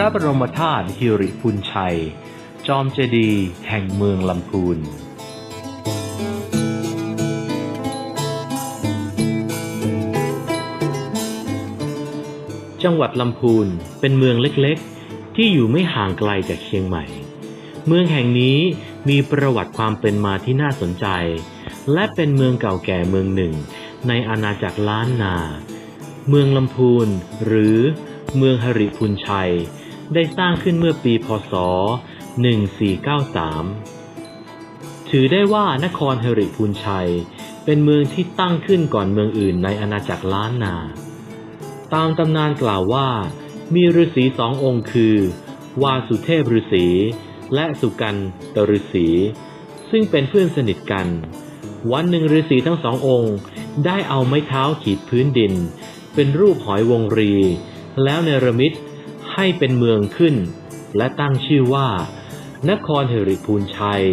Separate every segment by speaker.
Speaker 1: ระบรมธาตุฮิริพุนชัย จอมเจดีย์แห่งเมืองลำพูนจังหวัดลำพูนเป็นเมืองเล็กๆ ที่อยู่ไม่ห่างไกลจากเชียงใหม่ เมืองแห่งนี้มีประวัติความเป็นมาที่น่าสนใจ และเป็นเมืองเก่าแก่เมืองหนึ่ง ในอาณาจักรล้านนา เมืองลำพูนหรือเมืองหริพุนชัย ได้สร้างขึ้นเมื่อปีพศ 1493 ถือได้ว่านครหริพูนชัย เป็นเมืองที่ตั้งขึ้นก่อนเมืองอื่นในอาณาจักรล้านนา ตามตำนานกล่าวว่า มีฤาษีสององค์คือ วาสุเทพฤาษีและสุกันตฤาษีซึ่งเป็นเพื่อนสนิทกัน วันหนึ่งฤาษีทั้งสององค์ ได้เอาไม้เท้าขีดพื้นดิน เป็นรูปหอยวงรี แล้วเนรมิต ให้เป็นเมืองขึ้น และตั้งชื่อว่า นครเฮริพูนชัย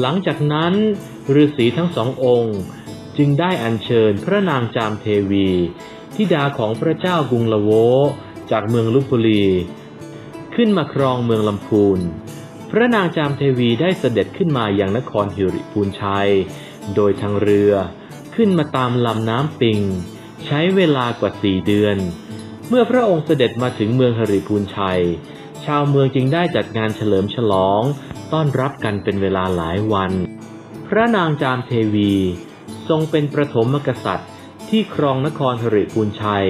Speaker 1: หลังจากนั้นฤาษีทั้งสององค์ จึงได้อัญเชิญพระนางจามเทวีธิดาของพระเจ้ากรุงละโวจากเมืองลุบุรี ขึ้นมาครองเมืองลำพูน พระนางจามเทวีได้เสด็จขึ้นมาอยังนครฮิริพูนชัย โดยทางเรือขึ้นมาตามลำน้ำปิง ใช้เวลากว่าสี่เดือน เมื่อพระองค์เสด็จมาถึงเมืองหริพูนชัย ชาวเมืองจึงได้จัดงานเฉลิมฉลอง ต้อนรับกันเป็นเวลาหลายวัน พระนางจามเทวี ทรงเป็นประถมกษัตริย์ที่ครองนครหริพูนชัย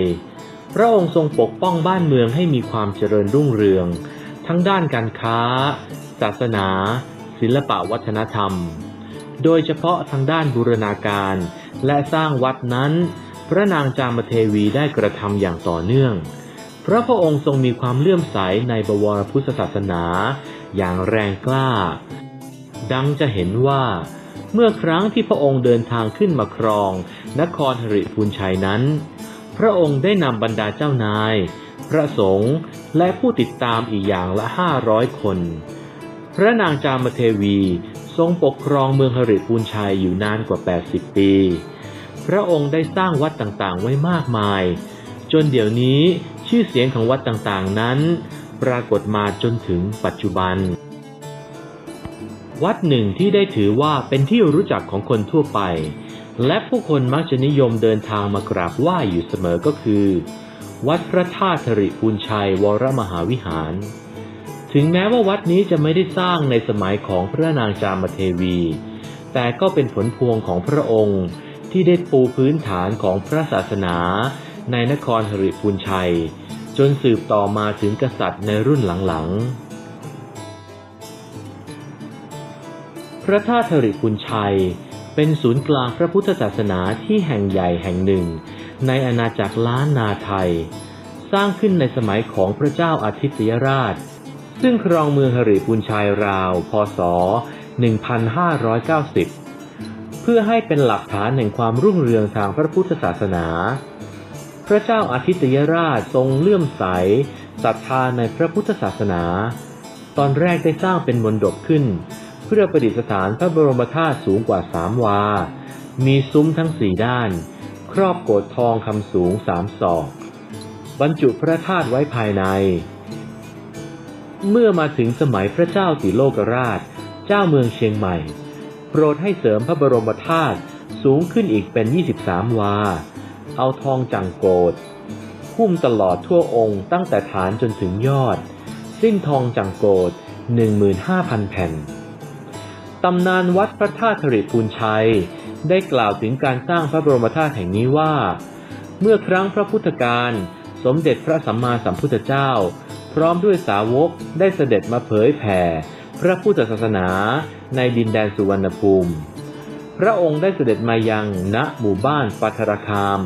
Speaker 1: พระองค์ทรงปกป้องบ้านเมืองให้มีความเจริญรุ่งเรือง ทั้งด้านการค้า ศาสนา ศิลปวัฒนธรรม โดยเฉพาะทางด้านบูรณาการและสร้างวัดนั้น พระนางจามเทวีได้กระทำอย่างต่อเนื่อง พระพระองค์ทรงมีความเลื่อมใสในบวรพุทธศาสนาอย่างแรงกล้า ดังจะเห็นว่า เมื่อครั้งที่พระองค์เดินทางขึ้นมาครอง นครหริพูนชัยนั้น พระองค์ได้นำบรรดาเจ้านาย พระสงฆ์และผู้ติดตามอีกอย่างละห้าร้อยคน พระนางจามเทวีทรงปกครองเมืองหริพูนชัยอยู่นานกว่า 80 ปี พระองค์ได้สร้างวัดต่างๆ ไว้มากมาย จนเดี๋ยวนี้ชื่อเสียงของวัดต่างๆนั้น ปรากฏมาจนถึงปัจจุบัน วัดหนึ่งที่ได้ถือว่าเป็นที่รู้จักของคนทั่วไป และผู้คนมักจะนิยมเดินทางมากราบไหว้อยู่เสมอก็คือ วัดพระธาตุธริพูนชัยวรมหาวิหาร ถึงแม้ว่าวัดนี้จะไม่ได้สร้างในสมัยของพระนางจามเทวี แต่ก็เป็นผลพวงของพระองค์ ที่ได้ปูพื้นฐานของพระศาสนาในนครหริพูนชัย จนสืบต่อมาถึงกษัตริย์ในรุ่นหลังๆ พระธาตุธริพูนชัยเป็นศูนย์กลางพระพุทธศาสนาที่แห่งใหญ่แห่งหนึ่ง ในอาณาจักรล้านนาไทย สร้างขึ้นในสมัยของพระเจ้าอาทิตยราช ซึ่งครองเมืองหริพูนชัยราว พศ 1590 พื่อให้เป็นหลักฐานแห่งความรุ่งเรืองทางพระพุทธศาสนา พระเจ้าอาทิตยราชทรงเลื่อมใสศรัทธาในพระพุทธศาสนา ตอนแรกได้สร้างเป็นมณฑปขึ้น เพื่อประดิษฐานพระบรมธาตุสูงกว่าสามวา มีซุ้มทั้งสี่ด้าน ครอบโกดทองคำสูงสามศอก บรรจุพระธาตุไว้ภายใน เมื่อมาถึงสมัยพระเจ้าติโลกราช เจ้าเมืองเชียงใหม่ โปรดให้เสริมพระบรมธาตุสูงขึ้นอีกเป็น 23 วา เอาทองจังโกดหุ้มตลอดทั่วองค์ตั้งแต่ฐานจนถึงยอด สิ้นทองจังโกด15,000 แผ่น ตำนานวัดพระธาตุธริพูนชัย ได้กล่าวถึงการสร้างพระบรมธาตุแห่งนี้ว่า เมื่อครั้งพระพุทธการสมเด็จพระสัมมาสัมพุทธเจ้า พร้อมด้วยสาวกได้เสด็จมาเผยแผ่ พระพุทธศาสนา ในดินแดนสุวรรณภูมิ พระองค์ได้เสด็จมายังณหมู่บ้านปัทรคาม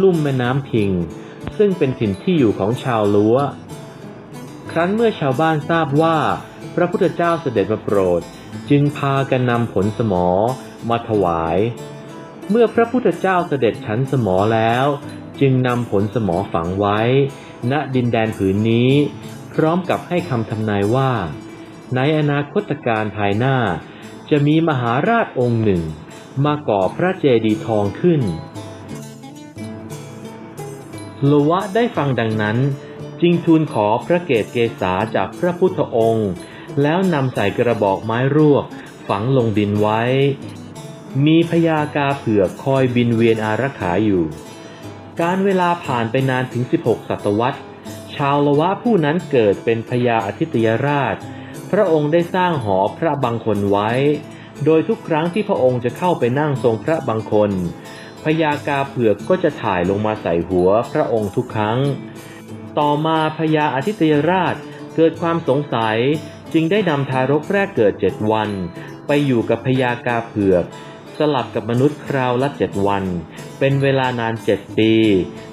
Speaker 1: ลุ่มแม่น้ำพิง ซึ่งเป็นถิ่นที่อยู่ของชาวลัวครั้นเมื่อชาวบ้านทราบว่า พระพุทธเจ้าเสด็จมาโปรด จึงพากันนำผลสมอมาถวาย เมื่อพระพุทธเจ้าเสด็จฉันสมอแล้ว จึงนำผลสมอฝังไว้ ณดินแดนผืนนี้ พร้อมกับให้คำทำนายว่า ในอนาคตการภายหน้า จะมีมหาราชองค์หนึ่ง มาก่อพระเจดีย์ทองขึ้นลวะได้ฟังดังนั้น จึงทูลขอพระเกศเกษาจากพระพุทธองค์ แล้วนำใส่กระบอกไม้รวกฝังลงดินไว้ มีพญากาเผือกคอยบินเวียนอารักขาอยู่ การเวลาผ่านไปนานถึง 16 ศตวรรษ ชาวละวะผู้นั้นเกิดเป็นพญาอธิตยราช พระองค์ได้สร้างหอพระบังคนไว้ โดยทุกครั้งที่พระองค์จะเข้าไปนั่งทรงพระบังคนพญากาเผือกก็จะถ่ายลงมาใส่หัวพระองค์ทุกครั้ง ต่อมาพญาอาทิตยราชเกิดความสงสัยจึงได้นำทารกแรกเกิดเจ็ดวัน ไปอยู่กับพญากาเผือก สลับกับมนุษย์คราวละเจ็ดวัน เป็นเวลานานเจ็ดปี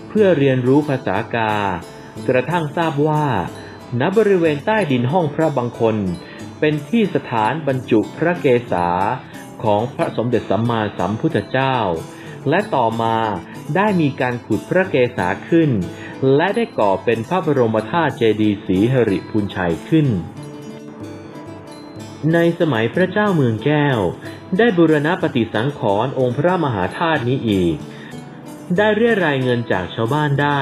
Speaker 1: เพื่อเรียนรู้ภาษากา กระทั่งทราบว่า ณบริเวณใต้ดินห้องพระบังคน เป็นที่สถานบรรจุพระเกศาของพระสมเด็จสัมมาสัมพุทธเจ้า และต่อมาได้มีการขุดพระเกศาขึ้น และได้ก่อเป็นพระบรมธาตุเจดีย์ศรีหริพูนชัยขึ้น ในสมัยพระเจ้าเมืองแก้ว ได้บูรณะปฏิสังขรณ์องค์พระมหาธาตุนี้อีก ได้เรียรายเงินจากชาวบ้านได้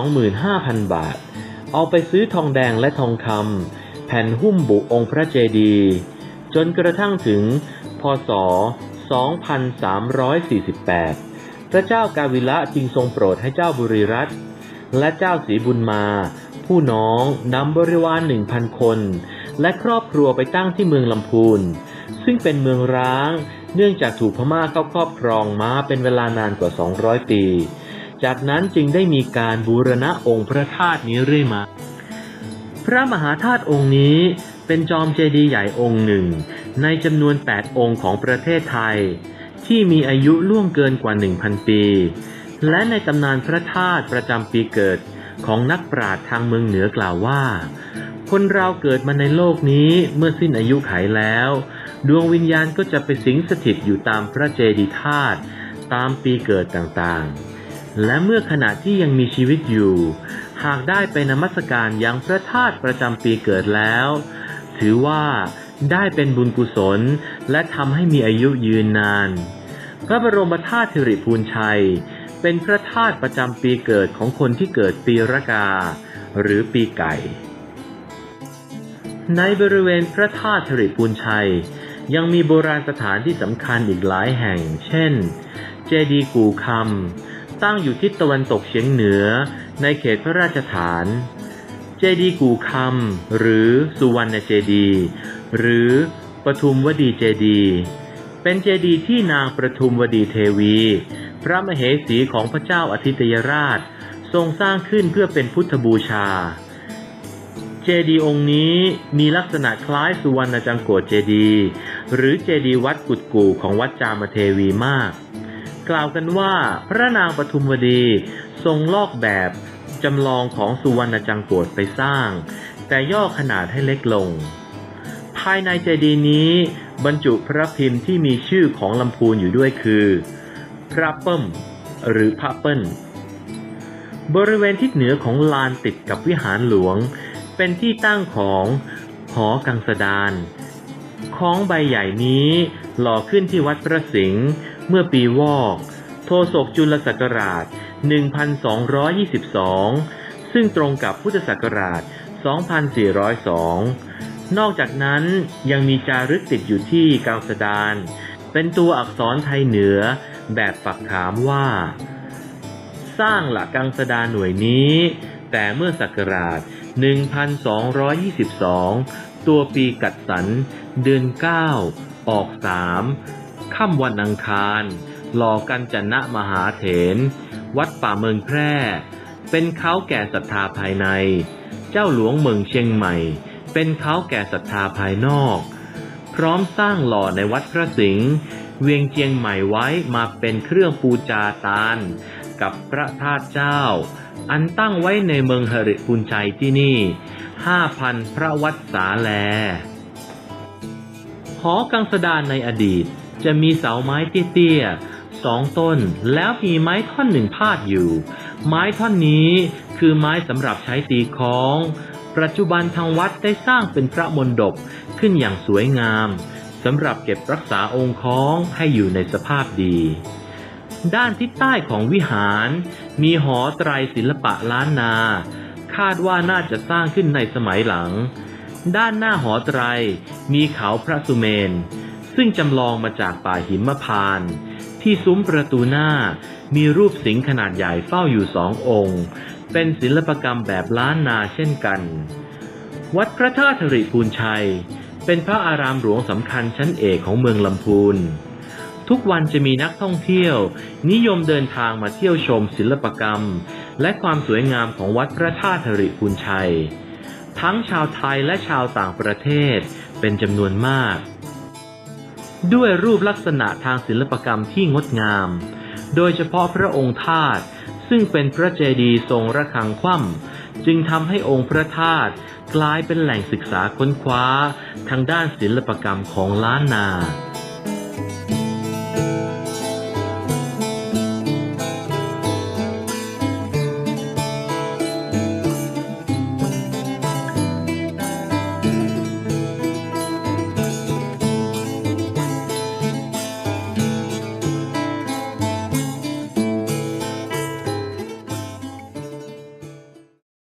Speaker 1: 225,000 บาท เอาไปซื้อทองแดงและทองคำแผ่นหุ้มบุองค์พระเจดีย์จนกระทั่งถึง พศ 2348 พระเจ้ากาวิละจึงทรงโปรดให้เจ้าบุรีรัตและเจ้าศรีบุญมา ผู้น้องนำบริวารหนึ่งพันคน และครอบครัวไปตั้งที่เมืองลำพูน ซึ่งเป็นเมืองร้าง เนื่องจากถูกพม่าเข้าครอบครองมาเป็นเวลานานกว่า 200 ปี จากนั้นจึงได้มีการบูรณะองค์พระธาตุนี้เรื่อยมา พระมหาธาตุองค์นี้เป็นจอมเจดีย์ใหญ่องค์หนึ่ง ในจำนวน 8 องค์ของประเทศไทย ที่มีอายุล่วงเกินกว่า 1,000 ปี และในตำนานพระธาตุประจำปีเกิดของนักปราชญ์ทางเมืองเหนือกล่าวว่า คนเราเกิดมาในโลกนี้เมื่อสิ้นอายุไขแล้ว ดวงวิญญาณก็จะไปสิงสถิตอยู่ตามพระเจดีย์ธาตุตามปีเกิดต่างๆ และเมื่อขณะที่ยังมีชีวิตอยู่ หากได้ไปนมัสการยังพระธาตุประจำปีเกิดแล้ว ถือว่าได้เป็นบุญกุศลและทำให้มีอายุยืนนาน พระบรมธาตุสิริพูนชัย เป็นพระธาตุประจำปีเกิดของคนที่เกิดปีรากา หรือปีไก่ ในบริเวณพระธาตุสิริพูนชัย ยังมีโบราณสถานที่สำคัญอีกหลายแห่ง เช่น เจดีย์กู่คำ ตั้งอยู่ทิศตะวันตกเฉียงเหนือ ในเขตพระราชฐาน เจดีกู่คำหรือสุวรรณเจดี หรือปทุมวดีเจดี เป็นเจดีที่นางประทุมวดีเทวี พระมเหสีของพระเจ้าอาทิตยราช ทรงสร้างขึ้นเพื่อเป็นพุทธบูชา เจดีองค์นี้มีลักษณะคล้ายสุวรรณจังโกดเจดี หรือเจดีวัดกุดกู่ของวัดจามเทวีมาก กล่าวกันว่าพระนางปทุมวดีทรงลอกแบบจำลองของสุวรรณจังโกดไปสร้าง แต่ย่อขนาดให้เล็กลง ภายในเจดีย์นี้ บรรจุพระพิมพ์ที่มีชื่อของลำพูนอยู่ด้วยคือ พระเปิ้มหรือพระเปิ้ล บริเวณทิศเหนือของลานติดกับวิหารหลวง เป็นที่ตั้งของหอกังสดานของใบใหญ่นี้หล่อขึ้นที่วัดพระสิงห์ เมื่อปีวอก โทศกจุลศักราช 1222 ซึ่งตรงกับพุทธศักราช 2402 นอกจากนั้นยังมีจารึกติดอยู่ที่กังสดานเป็นตัวอักษรไทยเหนือแบบปักขามว่า สร้างหลักกังสดานหน่วยนี้ แต่เมื่อศักราช 1222 ตัวปีกัดสัน เดือน 9 ออก 3 ค่ำวันอังคารหล่อกันจันนะมหาเถรวัดป่าเมืองแพร่ เป็นเขาแก่ศรัทธาภายใน เจ้าหลวงเมืองเชียงใหม่ เป็นเขาแก่ศรัทธาภายนอก พร้อมสร้างหล่อในวัดพระสิงห์เวียงเชียงใหม่ไว้มาเป็นเครื่องปูจาตานกับพระธาตุเจ้า อันตั้งไว้ในเมืองหริพุนชัยที่นี่ห้าพันพระวัดสาแล หอกังสดานในอดีต จะมีเสาไม้เตี้ยๆสองต้น แล้วมีไม้ท่อนหนึ่งพาดอยู่ ไม้ท่อนนี้คือไม้สำหรับใช้ตีคล้อง ปัจจุบันทางวัดได้สร้างเป็นพระมณฑปขึ้นอย่างสวยงามสำหรับเก็บรักษาองค์คล้องให้อยู่ในสภาพดี ด้านทิศใต้ของวิหาร มีหอไตรศิลปะล้านนา คาดว่าน่าจะสร้างขึ้นในสมัยหลัง ด้านหน้าหอไตรมีเขาพระสุเมน ซึ่งจำลองมาจากป่าหิมพาน ที่ซุ้มประตูหน้า มีรูปสิงห์ขนาดใหญ่เฝ้าอยู่สององค์ เป็นศิลปกรรมแบบล้านนาเช่นกัน วัดพระธาตุธริพูนชัย เป็นพระอารามหลวงสำคัญชั้นเอกของเมืองลำพูน ทุกวันจะมีนักท่องเที่ยว นิยมเดินทางมาเที่ยวชมศิลปกรรม และความสวยงามของวัดพระธาตุธริพูนชัย ทั้งชาวไทยและชาวต่างประเทศเป็นจำนวนมาก ด้วยรูปลักษณะทางศิลปกรรมที่งดงาม โดยเฉพาะพระองค์ธาตุซึ่งเป็นพระเจดีย์ทรงระฆังคว่ำจึงทำให้องค์พระธาตุกลายเป็นแหล่งศึกษาค้นคว้า ทางด้านศิลปกรรมของล้านนา